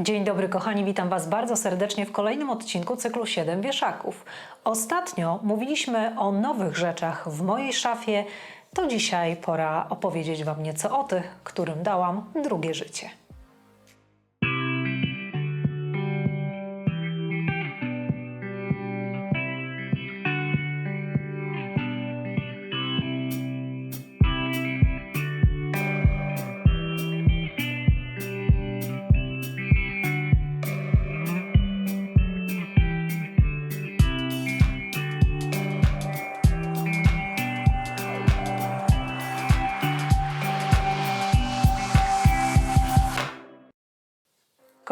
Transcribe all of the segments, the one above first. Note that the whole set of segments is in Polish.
Dzień dobry kochani, witam Was bardzo serdecznie w kolejnym odcinku cyklu 7 wieszaków. Ostatnio mówiliśmy o nowych rzeczach w mojej szafie, to dzisiaj pora opowiedzieć Wam nieco o tych, którym dałam drugie życie.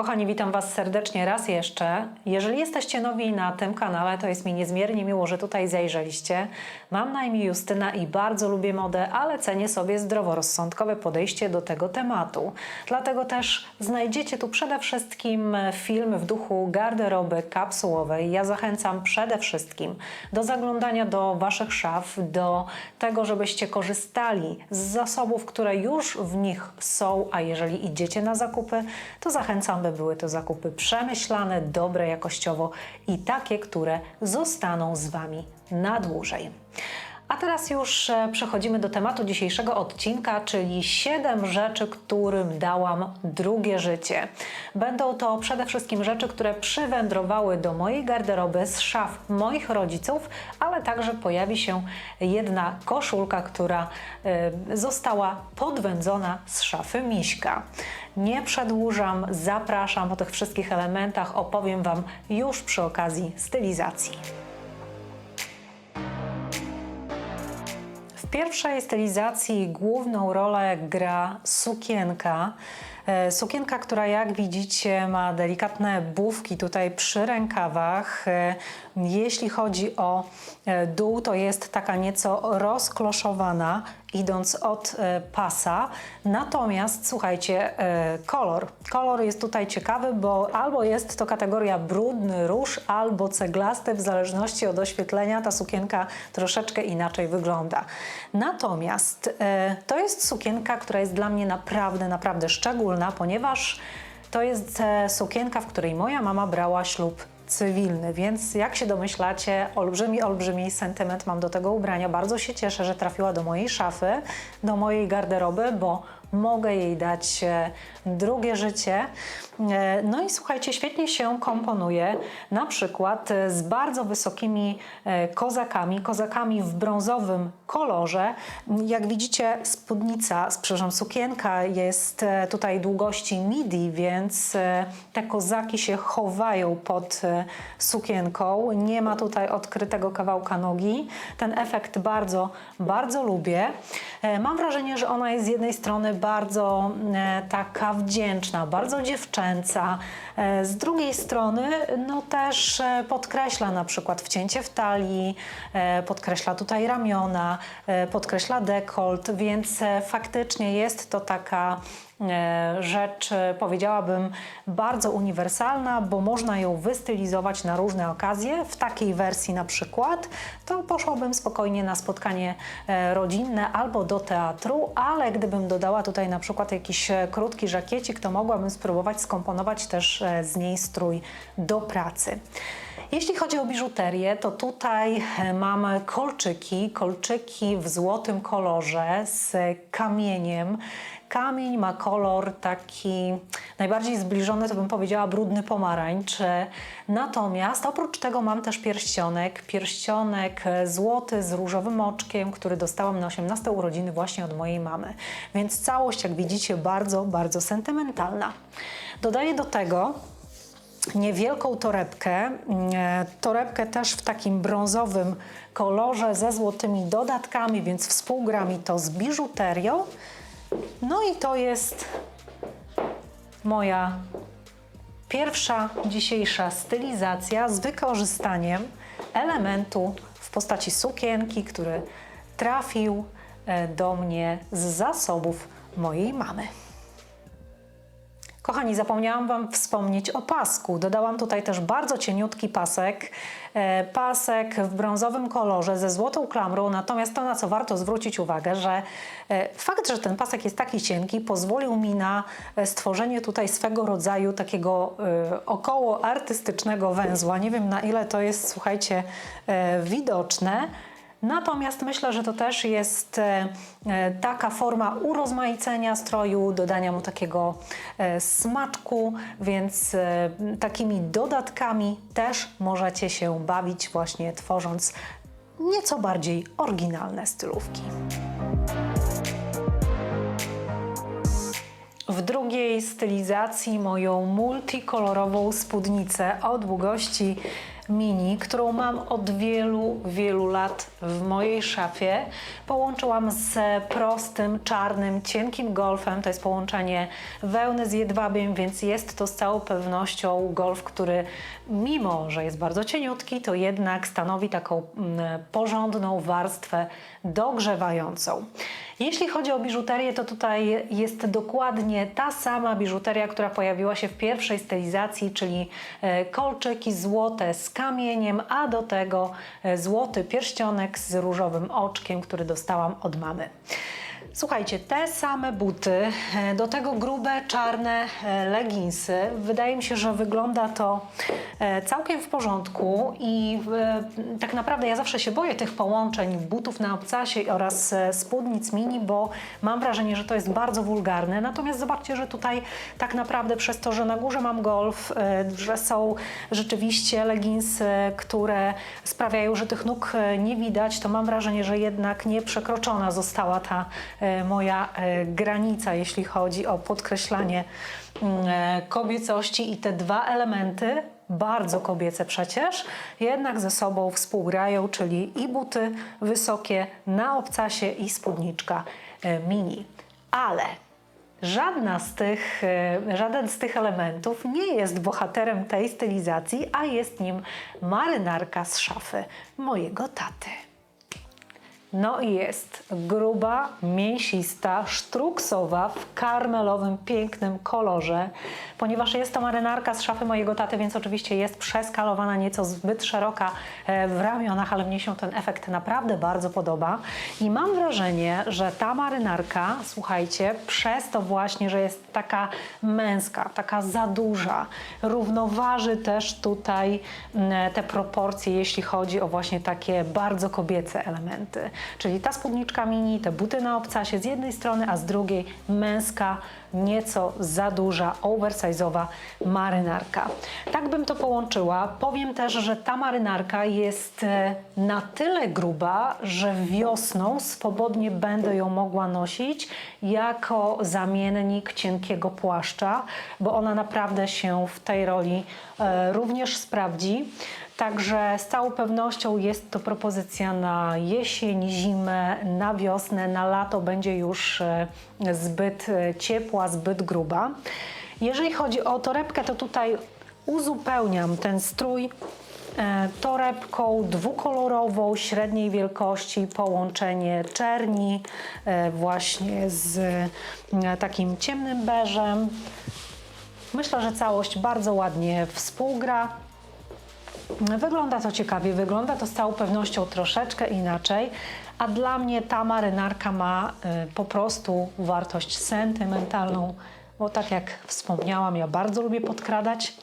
Kochani, witam Was serdecznie raz jeszcze. Jeżeli jesteście nowi na tym kanale, to jest mi niezmiernie miło, że tutaj zajrzeliście. Mam na imię Justyna i bardzo lubię modę, ale cenię sobie zdroworozsądkowe podejście do tego tematu. Dlatego też znajdziecie tu przede wszystkim film w duchu garderoby kapsułowej. Ja zachęcam przede wszystkim do zaglądania do Waszych szaf, do tego, żebyście korzystali z zasobów, które już w nich są, a jeżeli idziecie na zakupy, to zachęcam, by były to zakupy przemyślane, dobre jakościowo i takie, które zostaną z Wami na dłużej. A teraz już e, przechodzimy do tematu dzisiejszego odcinka, czyli 7 rzeczy, którym dałam drugie życie. Będą to przede wszystkim rzeczy, które przywędrowały do mojej garderoby z szaf moich rodziców, ale także pojawi się jedna koszulka, która e, została podwędzona z szafy Miśka. Nie przedłużam, zapraszam o tych wszystkich elementach, opowiem Wam już przy okazji stylizacji. Pierwszej stylizacji główną rolę gra sukienka. E, Sukienka, która jak widzicie ma delikatne bufki tutaj przy rękawach. E, Jeśli chodzi o e, dół, to jest taka nieco rozkloszowana, idąc od pasa. Natomiast słuchajcie, kolor. Kolor jest tutaj ciekawy, bo albo jest to kategoria brudny róż, albo ceglasty, w zależności od oświetlenia ta sukienka troszeczkę inaczej wygląda. Natomiast to jest sukienka, która jest dla mnie naprawdę, naprawdę szczególna, ponieważ to jest e, sukienka, w której moja mama brała ślub cywilny, więc jak się domyślacie, olbrzymi, olbrzymi sentyment mam do tego ubrania. Bardzo się cieszę, że trafiła do mojej szafy, do mojej garderoby, bo mogę jej dać e, drugie życie. E, No i słuchajcie, świetnie się komponuje na przykład e, z bardzo wysokimi kozakami, kozakami w brązowym kolorze. Jak widzicie, spódnica, przepraszam, sukienka jest tutaj długości midi, więc te kozaki się chowają pod sukienką. Nie ma tutaj odkrytego kawałka nogi. Ten efekt bardzo, bardzo lubię. Mam wrażenie, że ona jest z jednej strony bardzo e, taka wdzięczna, bardzo dziewczęca. E, Z drugiej strony, no też e, podkreśla na przykład wcięcie w talii, podkreśla tutaj ramiona, podkreśla dekolt, więc faktycznie jest to taka rzecz, e, powiedziałabym, bardzo uniwersalna, bo można ją wystylizować na różne okazje. W takiej wersji na przykład to poszłabym spokojnie na spotkanie e, rodzinne albo do teatru, ale gdybym dodała tutaj na przykład jakiś e, krótki żakiecik, to mogłabym spróbować skomponować też e, z niej strój do pracy. Jeśli chodzi o biżuterię, to tutaj e, mamy kolczyki, kolczyki w złotym kolorze z kamieniem. Kamień ma kolor taki najbardziej zbliżony, to bym powiedziała, brudny pomarańcz. Natomiast oprócz tego mam też pierścionek, pierścionek e, złoty z różowym oczkiem, który dostałam na 18 urodziny właśnie od mojej mamy. Więc całość, jak widzicie, bardzo, bardzo sentymentalna. Dodaję do tego niewielką torebkę. E, Torebkę też w takim brązowym kolorze ze złotymi dodatkami, więc współgra mi to z biżuterią. No i to jest moja pierwsza dzisiejsza stylizacja z wykorzystaniem elementu w postaci sukienki, który trafił e, do mnie z zasobów mojej mamy. Kochani, zapomniałam Wam wspomnieć o pasku. Dodałam tutaj też bardzo cieniutki pasek. E, Pasek w brązowym kolorze ze złotą klamrą. Natomiast to, na co warto zwrócić uwagę, że e, fakt, że ten pasek jest taki cienki, pozwolił mi na e, stworzenie tutaj swego rodzaju takiego około artystycznego węzła. Nie wiem na ile to jest, słuchajcie, widoczne. Natomiast myślę, że to też jest e, e, taka forma urozmaicenia stroju, dodania mu takiego e, smaczku, więc takimi dodatkami też możecie się bawić właśnie tworząc nieco bardziej oryginalne stylówki. W drugiej stylizacji moją multikolorową spódnicę o długości mini, którą mam od wielu, wielu lat w mojej szafie. Połączyłam z prostym, czarnym, cienkim golfem. To jest połączenie wełny z jedwabiem, więc jest to z całą pewnością golf, który mimo, że jest bardzo cieniutki, to jednak stanowi taką mm, porządną warstwę dogrzewającą. Jeśli chodzi o biżuterię, to tutaj jest dokładnie ta sama biżuteria, która pojawiła się w pierwszej stylizacji, czyli e, kolczyki złote z kamieniem, a do tego e, złoty pierścionek z różowym oczkiem, który dostałam od mamy. Słuchajcie, te same buty, e, do tego grube, czarne e, leginsy. Wydaje mi się, że wygląda to e, całkiem w porządku i tak naprawdę ja zawsze się boję tych połączeń butów na obcasie oraz spódnic mini, bo mam wrażenie, że to jest bardzo wulgarne. Natomiast zobaczcie, że tutaj tak naprawdę przez to, że na górze mam golf, że są rzeczywiście leginsy, które sprawiają, że tych nóg nie widać, to mam wrażenie, że jednak nie przekroczona została ta moja e, granica, jeśli chodzi o podkreślanie mm, e, kobiecości i te dwa elementy, bardzo kobiece przecież, jednak ze sobą współgrają, czyli i buty wysokie na obcasie i spódniczka e, mini. Ale Żadna z tych, e, żaden z tych elementów nie jest bohaterem tej stylizacji, a jest nim marynarka z szafy mojego taty. No i jest gruba, mięsista, sztruksowa w karmelowym, pięknym kolorze. Ponieważ jest to marynarka z szafy mojego taty, więc oczywiście jest przeskalowana, nieco zbyt szeroka e, w ramionach, ale mnie się ten efekt naprawdę bardzo podoba. I mam wrażenie, że ta marynarka, słuchajcie, przez to właśnie, że jest taka męska, taka za duża, równoważy też tutaj mm, te proporcje, jeśli chodzi o właśnie takie bardzo kobiece elementy. Czyli ta spódniczka mini, te buty na obcasie z jednej strony, a z drugiej męska, nieco za duża, oversize'owa marynarka. Tak bym to połączyła. Powiem też, że ta marynarka jest e, na tyle gruba, że wiosną swobodnie będę ją mogła nosić jako zamiennik cienkiego płaszcza, bo ona naprawdę się w tej roli e, również sprawdzi. Także z całą pewnością jest to propozycja na jesień, zimę, na wiosnę, na lato będzie już e, zbyt e, ciepła, zbyt gruba. Jeżeli chodzi o torebkę, to tutaj uzupełniam ten strój e, torebką dwukolorową, średniej wielkości, połączenie czerni właśnie z takim ciemnym beżem. Myślę, że całość bardzo ładnie współgra. Wygląda to ciekawie, wygląda to z całą pewnością troszeczkę inaczej, a dla mnie ta marynarka ma y, po prostu wartość sentymentalną, bo tak jak wspomniałam, ja bardzo lubię podkradać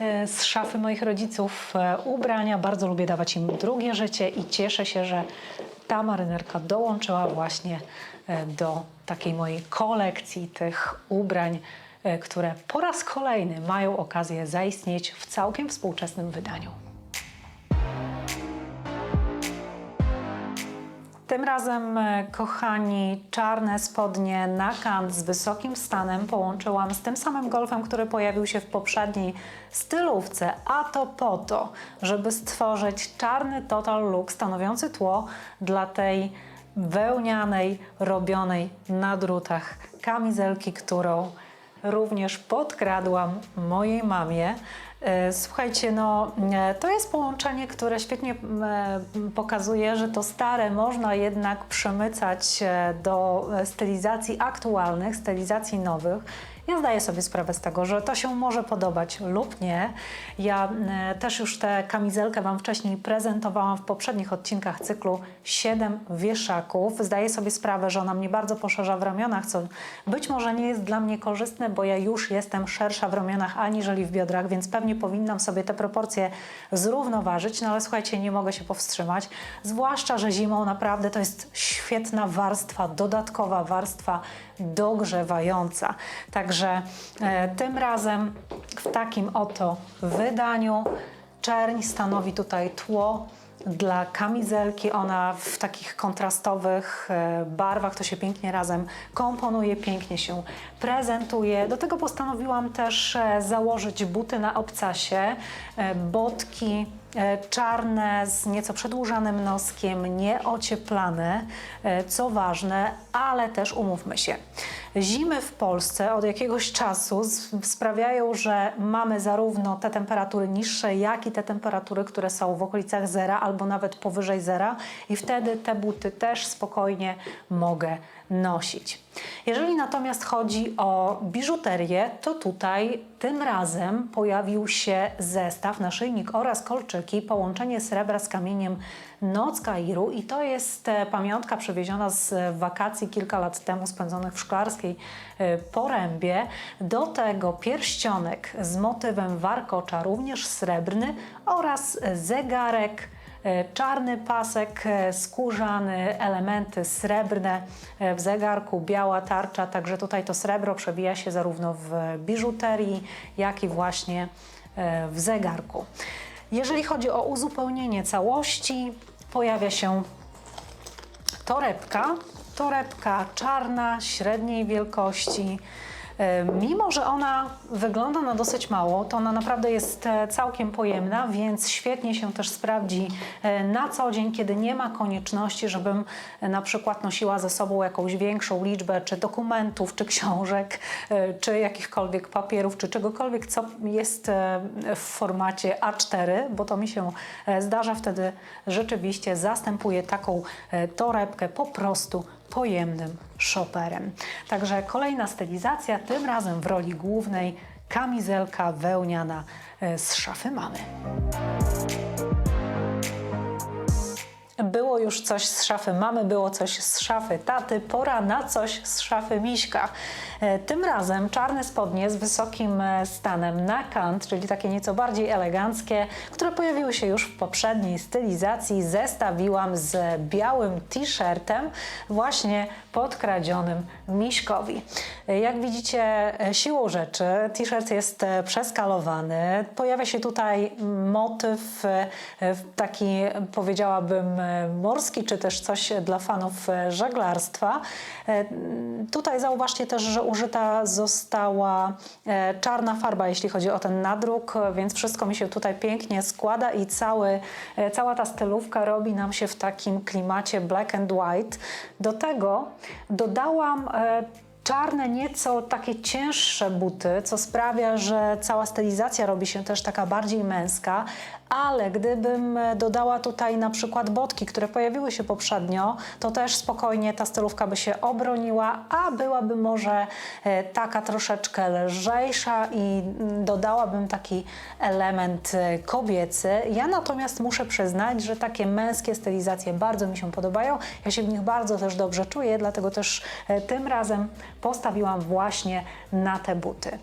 y, z szafy moich rodziców y, ubrania, bardzo lubię dawać im drugie życie i cieszę się, że ta marynarka dołączyła właśnie y, do takiej mojej kolekcji tych ubrań, które po raz kolejny mają okazję zaistnieć w całkiem współczesnym wydaniu. Tym razem, e, kochani, czarne spodnie na kant z wysokim stanem połączyłam z tym samym golfem, który pojawił się w poprzedniej stylówce, a to po to, żeby stworzyć czarny total look stanowiący tło dla tej wełnianej, robionej na drutach kamizelki, którą również podkradłam mojej mamie. E, Słuchajcie, no e, to jest połączenie, które świetnie e, pokazuje, że to stare można jednak przemycać do stylizacji aktualnych, stylizacji nowych. Ja zdaję sobie sprawę z tego, że to się może podobać lub nie. Ja e, też już tę kamizelkę Wam wcześniej prezentowałam w poprzednich odcinkach cyklu 7 wieszaków. Zdaję sobie sprawę, że ona mnie bardzo poszerza w ramionach, co być może nie jest dla mnie korzystne, bo ja już jestem szersza w ramionach aniżeli w biodrach, więc pewnie powinnam sobie te proporcje zrównoważyć, no ale słuchajcie, nie mogę się powstrzymać. Zwłaszcza, że zimą naprawdę to jest świetna warstwa, dodatkowa warstwa dogrzewająca. Także e, tym razem w takim oto wydaniu czerń stanowi tutaj tło dla kamizelki. Ona w takich kontrastowych e, barwach to się pięknie razem komponuje, pięknie się prezentuje. Do tego postanowiłam też e, założyć buty na obcasie, e, botki e, czarne z nieco przedłużanym noskiem, nieocieplane, co ważne, ale też umówmy się. Zimy w Polsce od jakiegoś czasu sprawiają, że mamy zarówno te temperatury niższe, jak i te temperatury, które są w okolicach zera albo nawet powyżej zera i wtedy te buty też spokojnie mogę nosić. Jeżeli natomiast chodzi o biżuterię, to tutaj tym razem pojawił się zestaw, naszyjnik oraz kolczyki, połączenie srebra z kamieniem Noc Kairu i to jest e, pamiątka przywieziona z wakacji kilka lat temu spędzonych w szklarskiej e, porębie. Do tego pierścionek z motywem warkocza, również srebrny oraz zegarek E, Czarny pasek e, skórzany, elementy srebrne e, w zegarku, biała tarcza, także tutaj to srebro przewija się zarówno w biżuterii, jak i właśnie e, w zegarku. Jeżeli chodzi o uzupełnienie całości, pojawia się torebka. Torebka czarna, średniej wielkości. E, Mimo, że ona wygląda na dosyć mało, to ona naprawdę jest e, całkiem pojemna, więc świetnie się też sprawdzi e, na co dzień, kiedy nie ma konieczności, żebym na przykład nosiła ze sobą jakąś większą liczbę czy dokumentów, czy książek, czy jakichkolwiek papierów, czy czegokolwiek, co jest w formacie A4, bo to mi się zdarza wtedy rzeczywiście zastępuje taką torebkę po prostu pojemnym shopperem. Także kolejna stylizacja, tym razem w roli głównej kamizelka wełniana e, z szafy mamy. Było już coś z szafy mamy, było coś z szafy taty, pora na coś z szafy miśka. E, Tym razem czarne spodnie z wysokim e, stanem na kant, czyli takie nieco bardziej eleganckie, które pojawiły się już w poprzedniej stylizacji, zestawiłam z białym t-shirtem, właśnie podkradzionym miśkowi. E, Jak widzicie, siłą rzeczy t-shirt jest przeskalowany. Pojawia się tutaj motyw taki, powiedziałabym, morski, czy też coś dla fanów żeglarstwa. Tutaj zauważcie też, że użyta została e, czarna farba, jeśli chodzi o ten nadruk, więc wszystko mi się tutaj pięknie składa i cały, e, cała ta stylówka robi nam się w takim klimacie black and white. Do tego dodałam e, czarne, nieco takie cięższe buty, co sprawia, że cała stylizacja robi się też taka bardziej męska, ale gdybym e, dodała tutaj na przykład botki, które pojawiły się poprzednio, to też spokojnie ta stylówka by się obroniła, a byłaby może e, taka troszeczkę lżejsza i mm, dodałabym taki element e, kobiecy. Ja natomiast muszę przyznać, że takie męskie stylizacje bardzo mi się podobają. Ja się w nich bardzo też dobrze czuję, dlatego też tym razem postawiłam właśnie na te buty.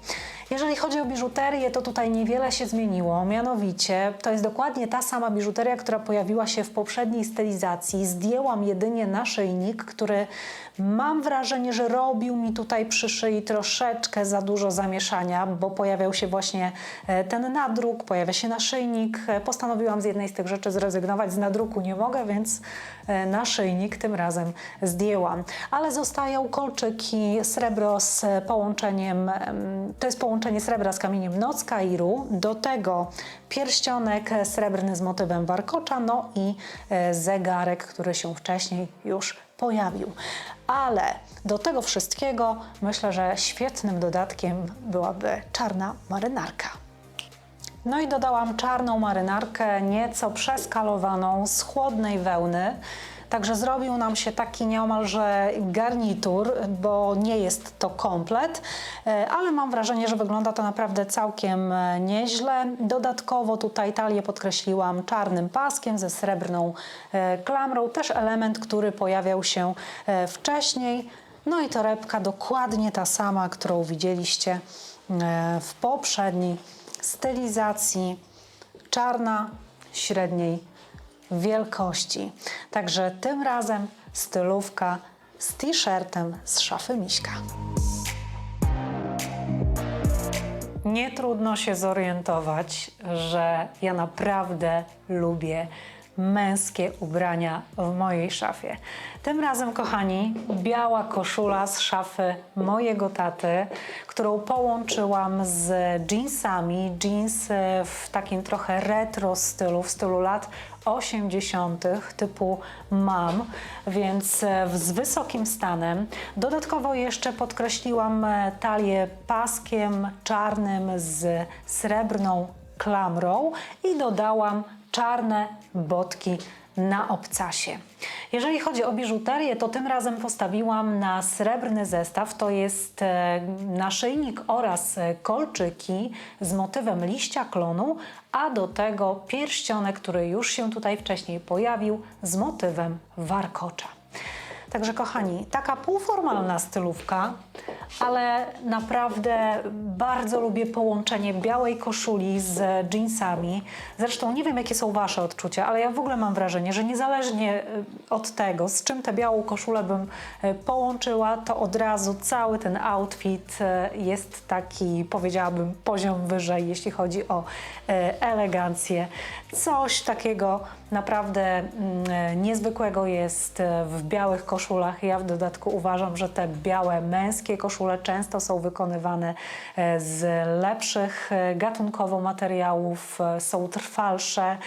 Jeżeli chodzi o biżuterię, to tutaj niewiele się zmieniło. Mianowicie to jest dokładnie ta sama biżuteria, która pojawiła się w poprzedniej stylizacji. Zdjęłam jedynie naszyjnik, który mam wrażenie, że robił mi tutaj przy szyi troszeczkę za dużo zamieszania, bo pojawiał się właśnie e, ten nadruk, pojawia się naszyjnik. E, Postanowiłam z jednej z tych rzeczy zrezygnować. Z nadruku nie mogę, więc e, naszyjnik tym razem zdjęłam. Ale zostają kolczyki, srebro z połączeniem, em, to jest połączenie srebra z kamieniem Noc Kairu, do tego pierścionek srebrny z motywem warkocza, no i zegarek, który się wcześniej już pojawił. Ale do tego wszystkiego myślę, że świetnym dodatkiem byłaby czarna marynarka. No i dodałam czarną marynarkę, nieco przeskalowaną z chłodnej wełny. Także zrobił nam się taki nieomalże garnitur, bo nie jest to komplet, e, ale mam wrażenie, że wygląda to naprawdę całkiem e, nieźle. Dodatkowo tutaj talię podkreśliłam czarnym paskiem ze srebrną e, klamrą, też element, który pojawiał się wcześniej. No i torebka dokładnie ta sama, którą widzieliście w poprzedniej stylizacji. Czarna, średniej wielkości. Także tym razem stylówka z t-shirtem z szafy Miśka. Nie trudno się zorientować, że ja naprawdę lubię męskie ubrania w mojej szafie. Tym razem, kochani, biała koszula z szafy mojego taty, którą połączyłam z jeansami. Jeans e, w takim trochę retro stylu, w stylu lat 80. typu mam, więc e, z wysokim stanem. Dodatkowo jeszcze podkreśliłam e, talię paskiem czarnym z srebrną klamrą i dodałam czarne botki na obcasie. Jeżeli chodzi o biżuterię, to tym razem postawiłam na srebrny zestaw. To jest e, naszyjnik oraz e, kolczyki z motywem liścia klonu, a do tego pierścionek, który już się tutaj wcześniej pojawił z motywem warkocza. Także kochani, taka półformalna stylówka, ale naprawdę bardzo lubię połączenie białej koszuli z jeansami. Zresztą nie wiem, jakie są Wasze odczucia, ale ja w ogóle mam wrażenie, że niezależnie y, od tego, z czym tę białą koszulę bym y, połączyła, to od razu cały ten outfit y, jest taki, powiedziałabym, poziom wyżej, jeśli chodzi o elegancję. Coś takiego naprawdę mm, niezwykłego jest w białych koszulach. Ja w dodatku uważam, że te białe męskie koszule często są wykonywane e, z lepszych e, gatunkowo materiałów, e, są trwalsze,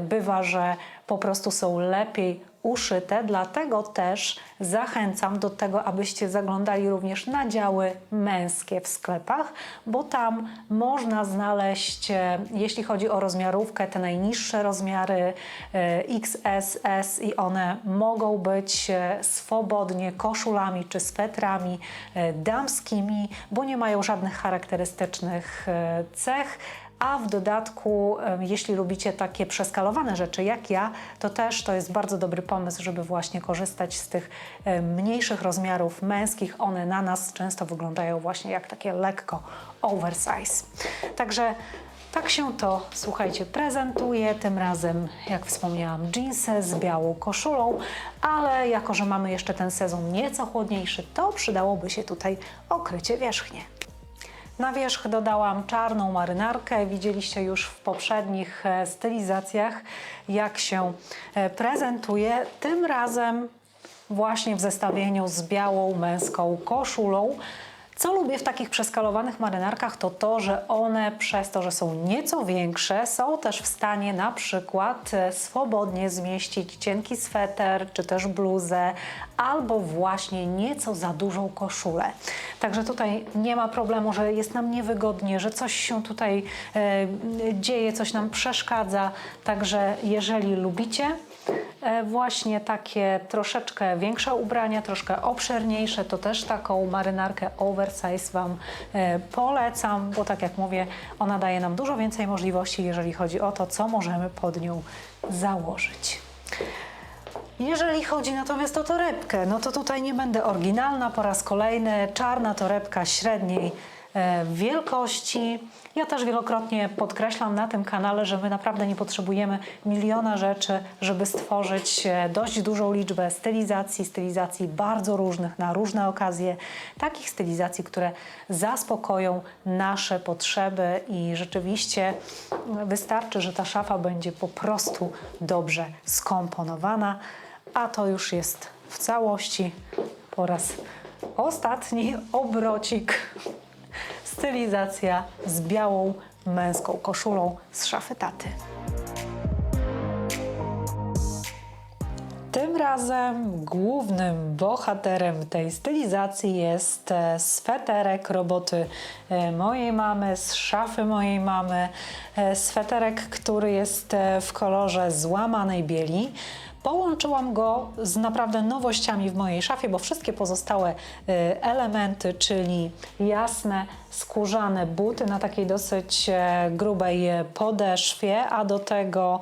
bywa, że po prostu są lepiej uszyte, dlatego też zachęcam do tego, abyście zaglądali również na działy męskie w sklepach, bo tam można znaleźć, e, jeśli chodzi o rozmiarówkę, te najniższe rozmiary e, XS, S i one mogą być e, swobodnie koszulami czy swetrami damskimi, bo nie mają żadnych charakterystycznych cech a w dodatku, jeśli lubicie takie przeskalowane rzeczy jak ja, to też to jest bardzo dobry pomysł, żeby właśnie korzystać z tych mniejszych rozmiarów męskich. One na nas często wyglądają właśnie jak takie lekko oversize. Także tak się to, słuchajcie, prezentuje. Tym razem, jak wspomniałam, jeansy z białą koszulą, ale jako, że mamy jeszcze ten sezon nieco chłodniejszy, to przydałoby się tutaj okrycie wierzchnie. Na wierzch dodałam czarną marynarkę. Widzieliście już w poprzednich e, stylizacjach, jak się e, prezentuje. Tym razem właśnie w zestawieniu z białą męską koszulą. Co lubię w takich przeskalowanych marynarkach, to to, że one przez to, że są nieco większe, są też w stanie na przykład e, swobodnie zmieścić cienki sweter, czy też bluzę, albo właśnie nieco za dużą koszulę. Także tutaj nie ma problemu, że jest nam niewygodnie, że coś się tutaj e, dzieje, coś nam przeszkadza. Także jeżeli lubicie, właśnie takie troszeczkę większe ubrania, troszkę obszerniejsze, to też taką marynarkę oversize Wam e, polecam, bo tak jak mówię, ona daje nam dużo więcej możliwości, jeżeli chodzi o to, co możemy pod nią założyć. Jeżeli chodzi natomiast o torebkę, no to tutaj nie będę oryginalna po raz kolejny. Czarna torebka średniej e, wielkości. Ja też wielokrotnie podkreślam na tym kanale, że my naprawdę nie potrzebujemy miliona rzeczy, żeby stworzyć e, dość dużą liczbę stylizacji, stylizacji bardzo różnych na różne okazje, takich stylizacji, które zaspokoją nasze potrzeby i rzeczywiście wystarczy, że ta szafa będzie po prostu dobrze skomponowana, a to już jest w całości po raz ostatni obrocik stylizacja z białą męską koszulą z szafy taty. Tym razem głównym bohaterem tej stylizacji jest e, sweterek roboty e, mojej mamy, z szafy mojej mamy. E, Sweterek, który jest w kolorze złamanej bieli. Połączyłam go z naprawdę nowościami w mojej szafie, bo wszystkie pozostałe e, elementy, czyli jasne, skórzane buty na takiej dosyć e, grubej e, podeszwie, a do tego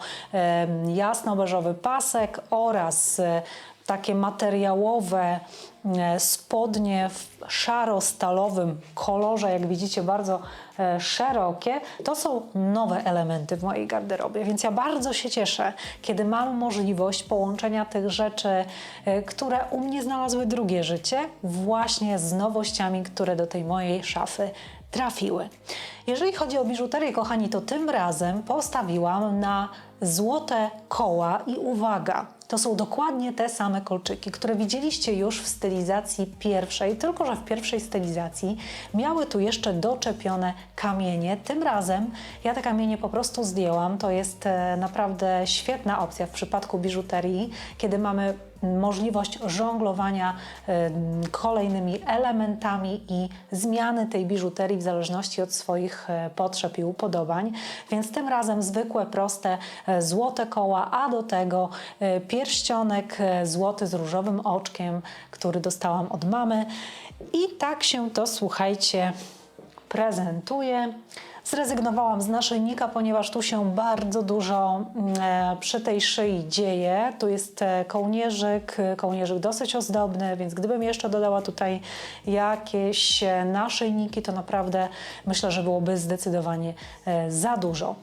jasno-beżowy pasek oraz e, takie materiałowe spodnie w szaro-stalowym kolorze, jak widzicie, bardzo e, szerokie. To są nowe elementy w mojej garderobie, więc ja bardzo się cieszę, kiedy mam możliwość połączenia tych rzeczy, e, które u mnie znalazły drugie życie, właśnie z nowościami, które do tej mojej szafy trafiły. Jeżeli chodzi o biżuterię, kochani, to tym razem postawiłam na złote koła i uwaga, to są dokładnie te same kolczyki, które widzieliście już w stylizacji pierwszej, tylko że w pierwszej stylizacji miały tu jeszcze doczepione kamienie. Tym razem ja te kamienie po prostu zdjęłam. To jest e, naprawdę świetna opcja w przypadku biżuterii, kiedy mamy możliwość żonglowania kolejnymi elementami i zmiany tej biżuterii w zależności od swoich e, potrzeb i upodobań. Więc tym razem zwykłe, proste, e, złote koła, a do tego e, pierścionek złoty z różowym oczkiem, który dostałam od mamy. I tak się to, słuchajcie, prezentuje. Zrezygnowałam z naszyjnika, ponieważ tu się bardzo dużo mm, e, przy tej szyi dzieje. Tu jest e, kołnierzyk, kołnierzyk dosyć ozdobny, więc gdybym jeszcze dodała tutaj jakieś e, naszyjniki, to naprawdę myślę, że byłoby zdecydowanie za dużo.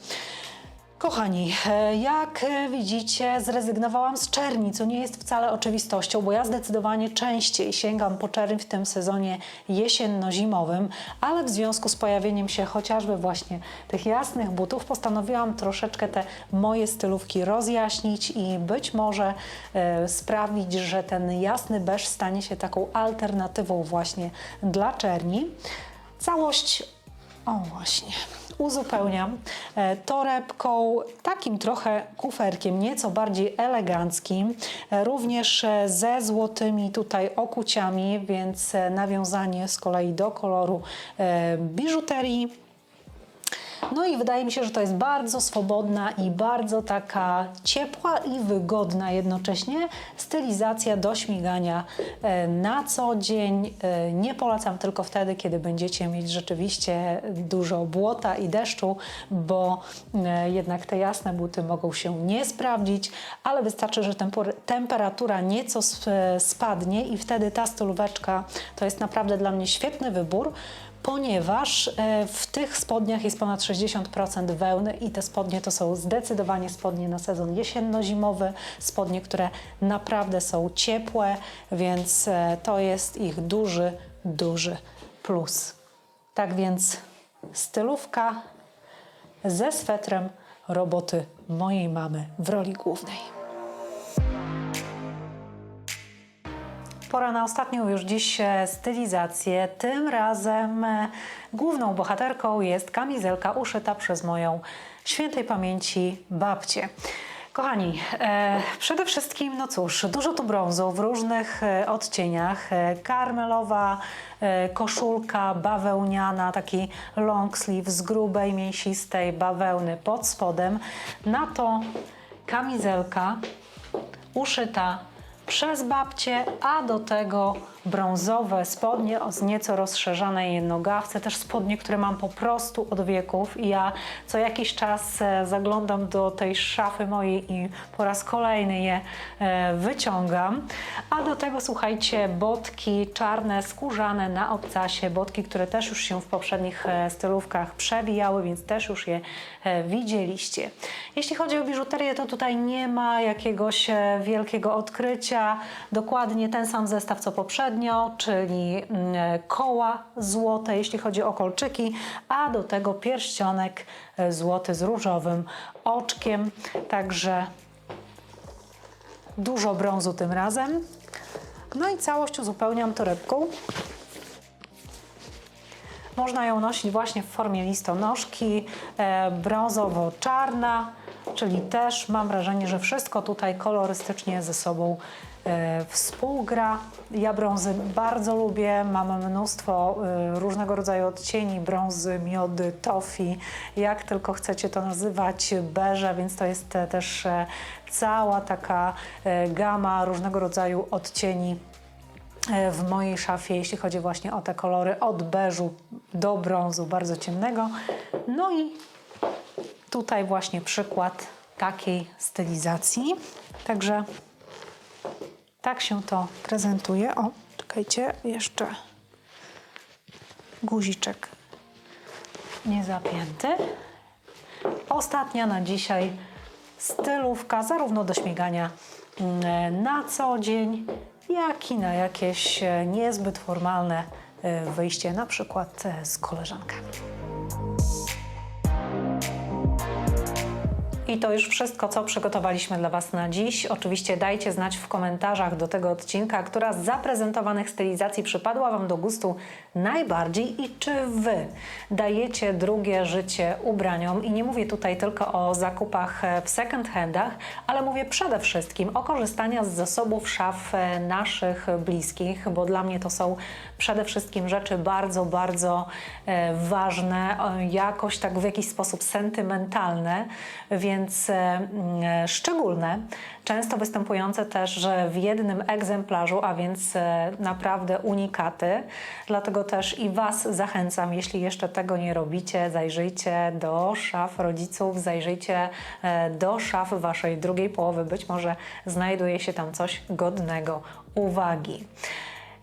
Kochani, e, jak widzicie, zrezygnowałam z czerni, co nie jest wcale oczywistością, bo ja zdecydowanie częściej sięgam po czerń w tym sezonie jesienno-zimowym, ale w związku z pojawieniem się chociażby właśnie tych jasnych butów, postanowiłam troszeczkę te moje stylówki rozjaśnić i być może e, sprawić, że ten jasny beż stanie się taką alternatywą właśnie dla czerni. Całość o właśnie. Uzupełniam e, torebką, takim trochę kuferkiem, nieco bardziej eleganckim, e, również e, ze złotymi tutaj okuciami, więc nawiązanie z kolei do koloru biżuterii. No i wydaje mi się, że to jest bardzo swobodna i bardzo taka ciepła i wygodna jednocześnie stylizacja do śmigania e, na co dzień. E, Nie polecam tylko wtedy, kiedy będziecie mieć rzeczywiście dużo błota i deszczu, bo e, jednak te jasne buty mogą się nie sprawdzić, ale wystarczy, że temperatura nieco sp- spadnie i wtedy ta stolóweczka to jest naprawdę dla mnie świetny wybór ponieważ e, w tych spodniach jest ponad 60% wełny i te spodnie to są zdecydowanie spodnie na sezon jesienno-zimowy, spodnie, które naprawdę są ciepłe, więc e, to jest ich duży, duży plus. Tak więc stylówka ze swetrem roboty mojej mamy w roli głównej. Pora na ostatnią już dziś e, stylizację. Tym razem e, główną bohaterką jest kamizelka uszyta przez moją świętej pamięci babcię. Kochani, e, przede wszystkim, no cóż, dużo tu brązu w różnych e, odcieniach. E, karmelowa e, koszulka bawełniana, taki long sleeve z grubej, mięsistej bawełny pod spodem. Na to kamizelka uszyta przez babcię, a do tego brązowe spodnie o nieco rozszerzanej nogawce, też spodnie, które mam po prostu od wieków i ja co jakiś czas e, zaglądam do tej szafy mojej i po raz kolejny je e, wyciągam. A do tego słuchajcie, botki czarne, skórzane na obcasie, botki, które też już się w poprzednich e, stylówkach przewijały, więc też już je widzieliście. Jeśli chodzi o biżuterię, to tutaj nie ma jakiegoś wielkiego odkrycia. Dokładnie ten sam zestaw co poprzednio, czyli mm, koła złote, jeśli chodzi o kolczyki, a do tego pierścionek e, złoty z różowym oczkiem. Także dużo brązu tym razem. No i całość uzupełniam torebką Można ją nosić właśnie w formie listonoszki, e, brązowo-czarna, czyli też mam wrażenie, że wszystko tutaj kolorystycznie ze sobą współgra. Ja brązy bardzo lubię, mam mnóstwo e, różnego rodzaju odcieni, brązy, miody, tofi, jak tylko chcecie to nazywać, beże, więc to jest e, też e, cała taka e, gama różnego rodzaju odcieni e, w mojej szafie, jeśli chodzi właśnie o te kolory od beżu do brązu bardzo ciemnego. No i tutaj właśnie przykład takiej stylizacji. Także tak się to prezentuje. O, czekajcie, jeszcze guziczek niezapięty. Ostatnia na dzisiaj stylówka, zarówno do śmigania mm, na co dzień, jak i na jakieś e, niezbyt formalne e, wyjście, na przykład e, z koleżankami. To już wszystko, co przygotowaliśmy dla Was na dziś. Oczywiście dajcie znać w komentarzach do tego odcinka, która z zaprezentowanych stylizacji przypadła Wam do gustu najbardziej i czy Wy dajecie drugie życie ubraniom. I nie mówię tutaj tylko o zakupach w second handach, ale mówię przede wszystkim o korzystaniu z zasobów szaf naszych bliskich, bo dla mnie to są przede wszystkim rzeczy bardzo, bardzo e, ważne, e, jakoś tak w jakiś sposób sentymentalne, więc e, mm, szczególne, często występujące też w jednym egzemplarzu, a więc e, naprawdę unikaty. Dlatego też i Was zachęcam, jeśli jeszcze tego nie robicie, zajrzyjcie do szaf rodziców, zajrzyjcie e, do szaf Waszej drugiej połowy. Być może znajduje się tam coś godnego uwagi.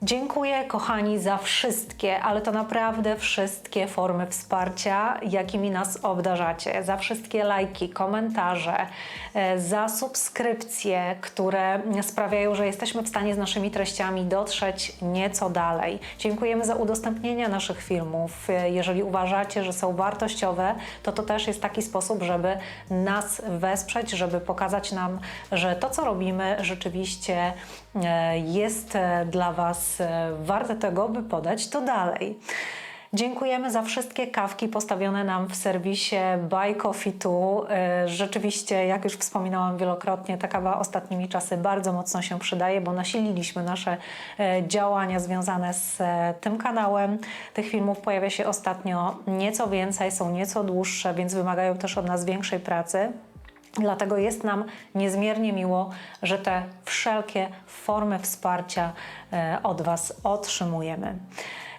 Dziękuję, kochani, za wszystkie, ale to naprawdę wszystkie formy wsparcia, jakimi nas obdarzacie. Za wszystkie lajki, komentarze, e, za subskrypcje, które sprawiają, że jesteśmy w stanie z naszymi treściami dotrzeć nieco dalej. Dziękujemy za udostępnienie naszych filmów. E, Jeżeli uważacie, że są wartościowe, to to też jest taki sposób, żeby nas wesprzeć, żeby pokazać nam, że to, co robimy, rzeczywiście e, jest dla Was e, warte tego, by podać to dalej. Dziękujemy za wszystkie kawki postawione nam w serwisie Buy Coffee Tu. E, Rzeczywiście, jak już wspominałam wielokrotnie, ta kawa ostatnimi czasy bardzo mocno się przydaje, bo nasililiśmy nasze e, działania związane z tym kanałem. Tych filmów pojawia się ostatnio nieco więcej, są nieco dłuższe, więc wymagają też od nas większej pracy. Dlatego jest nam niezmiernie miło, że te wszelkie formy wsparcia od Was otrzymujemy.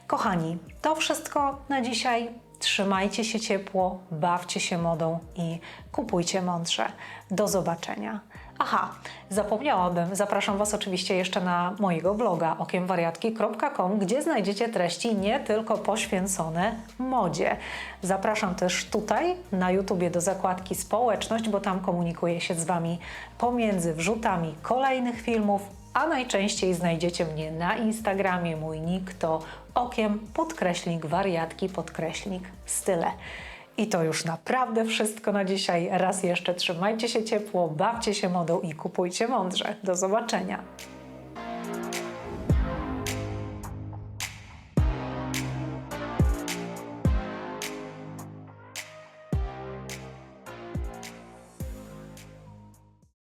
Kochani, to wszystko na dzisiaj. Trzymajcie się ciepło, bawcie się modą i kupujcie mądrze. Do zobaczenia. Aha, zapomniałabym. Zapraszam Was oczywiście jeszcze na mojego bloga okiemwariatki.com, gdzie znajdziecie treści nie tylko poświęcone modzie. Zapraszam też tutaj na YouTubie do zakładki społeczność, bo tam komunikuję się z Wami pomiędzy wrzutami kolejnych filmów, a najczęściej znajdziecie mnie na Instagramie. Mój nick to okiem podkreślnik wariatki podkreślnik style. I to już naprawdę wszystko na dzisiaj. Raz jeszcze trzymajcie się ciepło, bawcie się modą i kupujcie mądrze. Do zobaczenia.